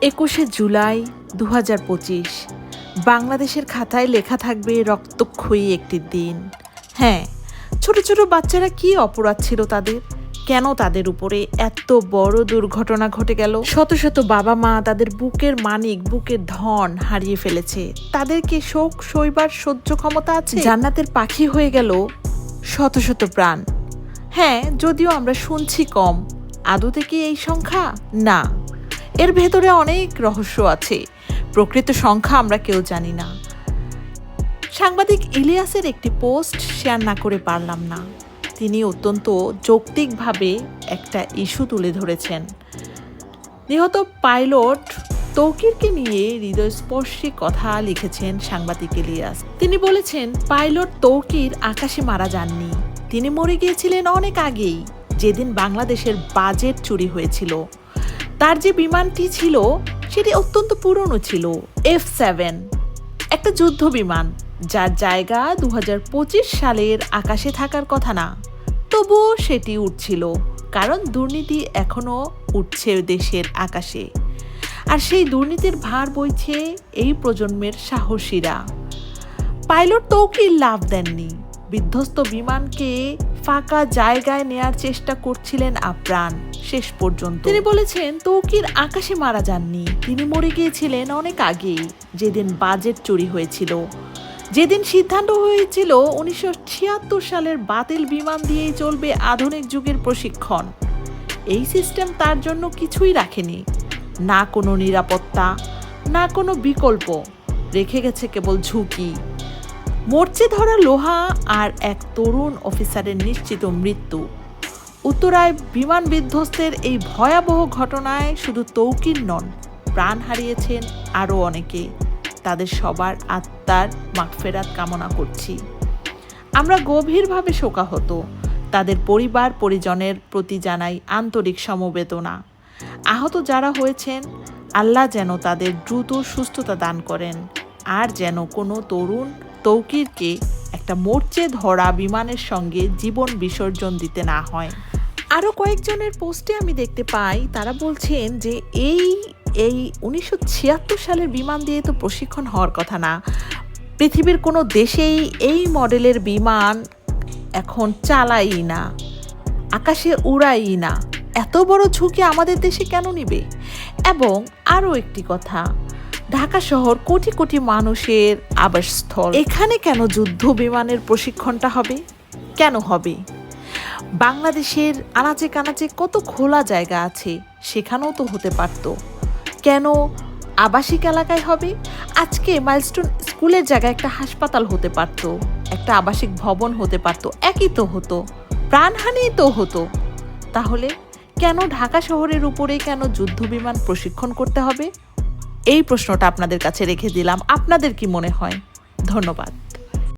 একুশে জুলাই দু পঁচিশ। বাংলাদেশের খাতায় লেখা থাকবে রক্তক্ষয়ী একটি দিন। হ্যাঁ ছোট ছোট বাচ্চারা কি অপরাধ ছিল তাদের? কেন তাদের উপরে এত বড় দুর্ঘটনা ঘটে গেল? শত শত বাবা মা তাদের বুকের মানিক, বুকের ধন হারিয়ে ফেলেছে। তাদেরকে শোক সইবার সহ্য ক্ষমতা আছে? জান্নাতের পাখি হয়ে গেল শত শত প্রাণ। হ্যাঁ যদিও আমরা শুনছি কম। আদৌ কি এই সংখ্যা? না। এর ভেতরে অনেক রহস্য আছে। প্রকৃত সংখ্যা আমরা কেউ জানি না। সাংবাদিক ইলিয়াসের একটি পোস্ট শেয়ার না করে পারলাম না। তিনি অত্যন্ত যৌক্তিকভাবে একটা ইস্যু তুলে ধরেছেন। নিহত পাইলট তৌকিরকে নিয়ে হৃদয়স্পর্শী কথা লিখেছেন সাংবাদিক ইলিয়াস। তিনি বলেছেন, পাইলট তৌকির আকাশে মারা যাননি। তিনি মরে গিয়েছিলেন অনেক আগেই, যেদিন বাংলাদেশের বাজেট চুরি হয়েছিল। তার যে বিমানটি ছিল, সেটি অত্যন্ত পুরনো ছিল এফ সেভেন একটা যুদ্ধ বিমান, যার জায়গা দু হাজার পঁচিশ সালের আকাশে থাকার কথা না। তবুও সেটি উঠছিল কারণ দুর্নীতি এখনও উঠছে দেশের আকাশে। আর সেই দুর্নীতির ভার বইছে এই প্রজন্মের সাহসীরা। পাইলট তৌকির লাভ দেননি। বিধ্বস্ত বিমানকে ফাঁকা জায়গায় নেয়ার চেষ্টা করছিলেন আপ্রাণ শেষ পর্যন্ত। তিনি বলেছেন, তৌকির আকাশে মারা যাননি। তিনি মরে গিয়েছিলেন অনেক আগেই, যেদিন বাজেট চুরি হয়েছিল। যেদিন সিদ্ধান্ত হয়েছিল, উনিশশো ছিয়াত্তর সালের বাতিল বিমান দিয়েই চলবে আধুনিক যুগের প্রশিক্ষণ। এই সিস্টেম তার জন্য কিছুই রাখেনি। না কোনো নিরাপত্তা, না কোনো বিকল্প। রেখে গেছে কেবল ঝুঁকি। মরচে ধরা লোহা আর এক তরুণ অফিসারের নিশ্চিত মৃত্যু। উত্তরায় বিমান বিধ্বস্তের এই ভয়াবহ ঘটনায় শুধু তৌকির নন, প্রাণ হারিয়েছেন আরও অনেকে তাদের সবার আত্মার মাগফেরাত কামনা করছি। আমরা গভীরভাবে শোকাহত। তাদের পরিবার, পরিজনের প্রতি জানাই আন্তরিক সমবেদনা। আহত যারা হয়েছেন, আল্লাহ যেন তাদের দ্রুত সুস্থতা দান করেন। আর যেন কোনো তরুণ তৌকিরকে একটা মোর্চে ধরা বিমানের সঙ্গে জীবন বিসর্জন দিতে না হয়। আরও কয়েকজনের পোস্টে আমি দেখতে পাই, তারা বলছেন যে এই এই উনিশশো ছিয়াত্তর সালের বিমান দিয়ে তো প্রশিক্ষণ হওয়ার কথা না। পৃথিবীর কোনো দেশেই এই মডেলের বিমান এখন চালাই না, আকাশে উড়াই না। এত বড় ঝুঁকি আমাদের দেশে কেন নিবে? এবং আরও একটি কথা ঢাকা শহর কোটি কোটি মানুষের আবাসস্থল। এখানে কেন যুদ্ধ বিমানের প্রশিক্ষণটা হবে? কেন হবে? বাংলাদেশের আনাচে কানাচে কত খোলা জায়গা আছে, সেখানেও তো হতে পারতো। কেন আবাসিক এলাকায় হবে? আজকে মাইলস্টোন স্কুলের জায়গায় একটা হাসপাতাল হতে পারত, একটা আবাসিক ভবন হতে পারত, একই তো হতো প্রাণহানি তো হতো। তাহলে কেন ঢাকা শহরের উপরে কেন যুদ্ধ বিমান প্রশিক্ষণ করতে হবে? এই প্রশ্নটা আপনাদের কাছে রেখে দিলাম। আপনাদের কি মনে হয়? ধন্যবাদ।